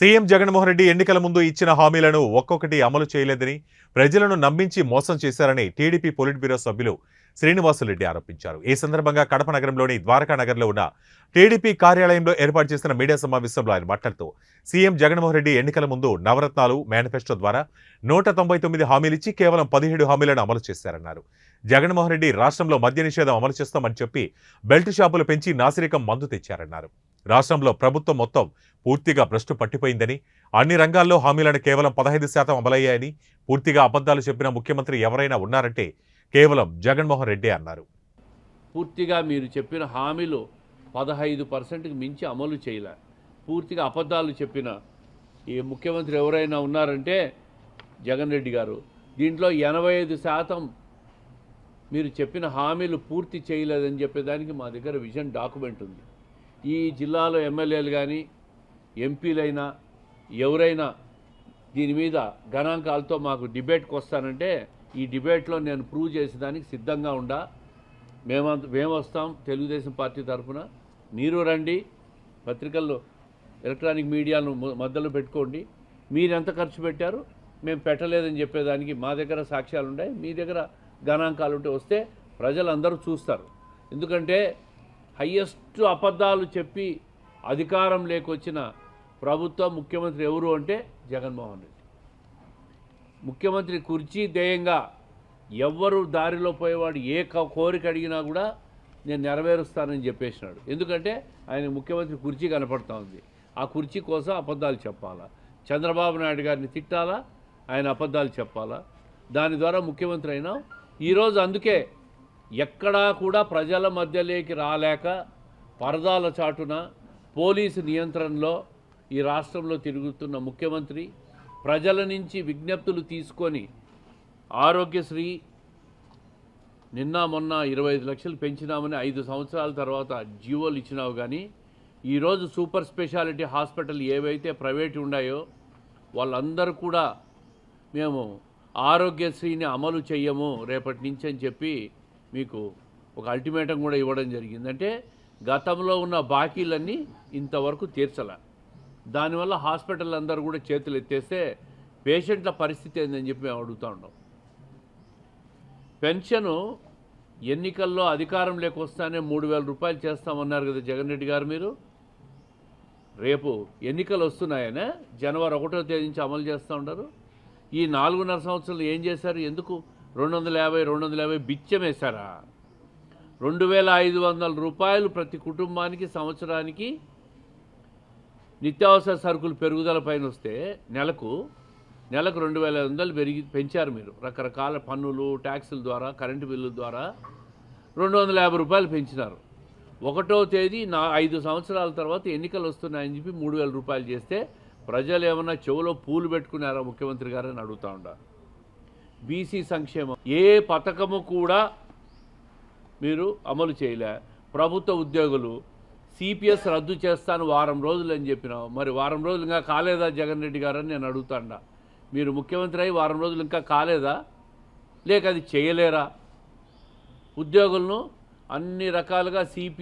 CM Jaganmohan Reddy ఎన్నికల ముందు ఇచ్చిన హామీలను ఒక్కొక్కటి అమలు చేయలేదని ప్రజలను నమ్మించి మోసం చేశారని టీడీపీ పొలిట్ బ్యూరో సభ్యులు శ్రీనివాసులరెడ్డి ఆరోపించారు. ఈ సందర్భంగా కడప నగరంలోని ద్వారకా నగర్లో ఉన్న టీడీపీ కార్యాలయంలో ఏర్పాటు చేసిన మీడియా సమావేశంలో ఆయన మాట్లాడుతూ సీఎం జగన్మోహన్ రెడ్డి ఎన్నికల ముందు నవరత్నాలు మేనిఫెస్టో ద్వారా నూట తొంభై తొమ్మిది హామీలిచ్చి కేవలం పదిహేడు హామీలను అమలు చేశారన్నారు. జగన్మోహన్ రెడ్డి రాష్ట్రంలో మద్య నిషేధం అమలు చేస్తామని చెప్పి బెల్ట్ షాపులు పెంచి నాసిరకం మందు తెచ్చారన్నారు. రాష్ట్రంలో ప్రభుత్వం మొత్తం పూర్తిగా భ్రష్టు పట్టిపోయిందని అన్ని రంగాల్లో హామీలను కేవలం పదహైదు శాతం అమలయ్యాయని పూర్తిగా అబద్ధాలు చెప్పిన ముఖ్యమంత్రి ఎవరైనా ఉన్నారంటే కేవలం జగన్మోహన్ రెడ్డి అన్నారు. పూర్తిగా మీరు చెప్పిన హామీలు పదహైదు పర్సెంట్కి మించి అమలు చేయలే. పూర్తిగా అబద్ధాలు చెప్పిన ఈ ముఖ్యమంత్రి ఎవరైనా ఉన్నారంటే జగన్ రెడ్డి గారు. దీంట్లో ఎనభై ఐదు శాతం మీరు చెప్పిన హామీలు పూర్తి చేయలేదని చెప్పేదానికి మా దగ్గర విజన్ డాక్యుమెంట్ ఉంది. ఈ జిల్లాలో ఎమ్మెల్యేలు కానీ ఎంపీలైనా ఎవరైనా దీని మీద గణాంకాలతో మాకు డిబేట్కి వస్తానంటే ఈ డిబేట్లో నేను ప్రూవ్ చేసేదానికి సిద్ధంగా ఉండా. మేమంత మేము వస్తాం తెలుగుదేశం పార్టీ తరఫున. మీరు రండి పత్రికల్లో ఎలక్ట్రానిక్ మీడియాను మధ్యలో పెట్టుకోండి. మీరు ఎంత ఖర్చు పెట్టారు? మేము పెట్టలేదని చెప్పేదానికి మా దగ్గర సాక్ష్యాలు ఉన్నాయి మీ దగ్గర గణాంకాలు ఉంటే వస్తే ప్రజలందరూ చూస్తారు. ఎందుకంటే హయ్యెస్ట్ అబద్ధాలు చెప్పి అధికారం లేకొచ్చిన ప్రభుత్వ ముఖ్యమంత్రి ఎవరు అంటే జగన్మోహన్ రెడ్డి. ముఖ్యమంత్రి కుర్చీ ధ్యేయంగా ఎవ్వరు దారిలో పోయేవాడు ఏ క- కోరిక అడిగినా కూడా నేను నెరవేరుస్తానని చెప్పేసినాడు. ఎందుకంటే ఆయన ముఖ్యమంత్రి కుర్చీ కనపడుతూ ఉంది. ఆ కుర్చీ కోసం అబద్ధాలు చెప్పాలా? చంద్రబాబు నాయుడు గారిని తిట్టాలా? ఆయన అబద్ధాలు చెప్పాలా? దాని ద్వారా ముఖ్యమంత్రి అయినా. ఈరోజు అందుకే ఎక్కడా కూడా ప్రజల మధ్యలోకి రాలేక పరదాల చాటున పోలీసు నియంత్రణలో ఈ రాష్ట్రంలో తిరుగుతున్న ముఖ్యమంత్రి ప్రజల నుంచి విజ్ఞప్తులు తీసుకొని ఆరోగ్యశ్రీ నిన్న మొన్న ఇరవై ఐదు లక్షలు పెంచినామని ఐదు సంవత్సరాల తర్వాత జీవోలు ఇచ్చినావు కానీ ఈరోజు సూపర్ స్పెషాలిటీ హాస్పిటల్ ఏవైతే ప్రైవేట్ ఉన్నాయో వాళ్ళందరూ కూడా మేము ఆరోగ్యశ్రీని అమలు చెయ్యము రేపటి నుంచి అని చెప్పి మీకు ఒక అల్టిమేటం కూడా ఇవ్వడం జరిగింది. అంటే గతంలో ఉన్న బాకీలన్నీ ఇంతవరకు తీర్చలే. దానివల్ల హాస్పిటల్ అందరూ కూడా చేతులు ఎత్తేస్తే పేషెంట్ల పరిస్థితి ఏందని చెప్పి మేము అడుగుతూ ఉన్నాం. పెన్షను ఎన్నికల్లో అధికారం లేకొస్తానే మూడు వేల రూపాయలు చేస్తామన్నారు కదా జగన్ రెడ్డి గారు మీరు. రేపు ఎన్నికలు వస్తున్నాయనే జనవరి ఒకటో తేదీ నుంచి అమలు చేస్తూ ఉంటారు. ఈ నాలుగున్నర సంవత్సరాలు ఏం చేశారు? ఎందుకు రెండు వందల యాభై రెండు వందల యాభై బిచ్చమేశారా రెండు వేల ఐదు వందల రూపాయలు ప్రతి కుటుంబానికి సంవత్సరానికి నిత్యావసర సరుకులు పెరుగుదల పైన వస్తే నెలకు నెలకు రెండు వేల ఐదు వందలు పెరిగి పెంచారు మీరు. రకరకాల పన్నులు ట్యాక్సుల ద్వారా కరెంటు బిల్లుల ద్వారా రెండు వందల యాభై రూపాయలు పెంచినారు. ఒకటో తేదీ నా ఐదు సంవత్సరాల తర్వాత ఎన్నికలు వస్తున్నాయని చెప్పి మూడు వేల రూపాయలు చేస్తే ప్రజలు ఏమన్నా చెవులో పూలు పెట్టుకున్నారా ముఖ్యమంత్రి గారు అని అడుగుతా ఉండారు బీసీ సంక్షేమం. ఏ పథకము కూడా మీరు అమలు చేయలే. ప్రభుత్వ ఉద్యోగులు సిపిఎస్ రద్దు చేస్తాను వారం రోజులు అని చెప్పినావు మరి వారం రోజులు ఇంకా కాలేదా జగన్ రెడ్డి గారు అని నేను అడుగుతాండా. మీరు ముఖ్యమంత్రి అయి వారం రోజులు ఇంకా కాలేదా? లేక అది చేయలేరా? ఉద్యోగులను అన్ని రకాలుగా సిపి